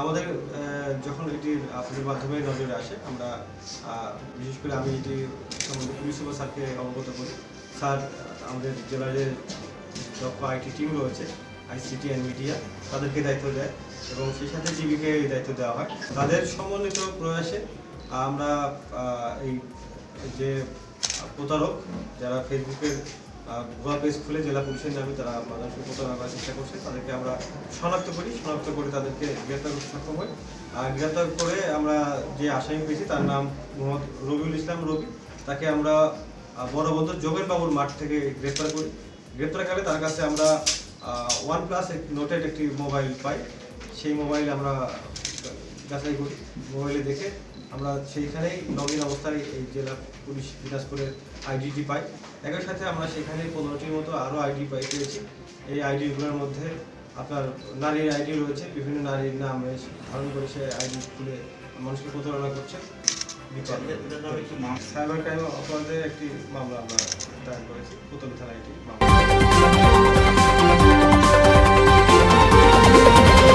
আমাদের যখন এটি আপনাদের মাধ্যমে নজরে আসে, আমরা বিশেষ করে আমি এটি সম্বন্ধে পুলিশ সুপার স্যারকে অবগত করি। স্যার, আমাদের জেলার যে দক্ষ আইটি টিম রয়েছে আইসিটি অ্যান্ড মিডিয়া তাদেরকে দায়িত্ব দেয় এবং সেই সাথে জীবিকে দায়িত্ব দেওয়া হয়। তাদের সমন্বিত প্রয়াসে আমরা এই যে প্রতারক, যারা ফেসবুকের ভুয়া পেজ খুলে জেলা পুলিশের নামে তারা মানুষকে প্রতারণা করার চেষ্টা করছে, তাদেরকে আমরা শনাক্ত করি, শনাক্ত করে তাদেরকে গ্রেপ্তার করতে সক্ষম হই। আর গ্রেপ্তার করে আমরা যে আসামি পেয়েছি তার নাম মোহাম্মদ রবিউল ইসলাম রবি। তাকে আমরা বড় বন্ধু যোগেন বাবুর মাঠ থেকে গ্রেপ্তার করি। গ্রেপ্তারকালে তার কাছে আমরা ওয়ান প্লাস নোটেড একটি মোবাইল পাই। সেই মোবাইল আমরা যাচাই করি মোবাইলে দেখে আমরা সেইখানেই ইন অবস্থায় এই জেলা পুলিশ দিনাজপুরের আইডিটি পাই। একই সাথে আমরা সেখানে পনেরোটির মতো আরও আইডি পাই পেয়েছি। এই আইডিগুলোর মধ্যে আপনার নারীর আইডি রয়েছে বিভিন্ন নারীর নাম ধারণ করে সে আইডি খুলে মানুষকে প্রতারণা করছে। সাইবার ক্রাইম অপরাধের একটি মামলা আমরা দায়ের করেছি পুতলি থানায় একটি মামলা।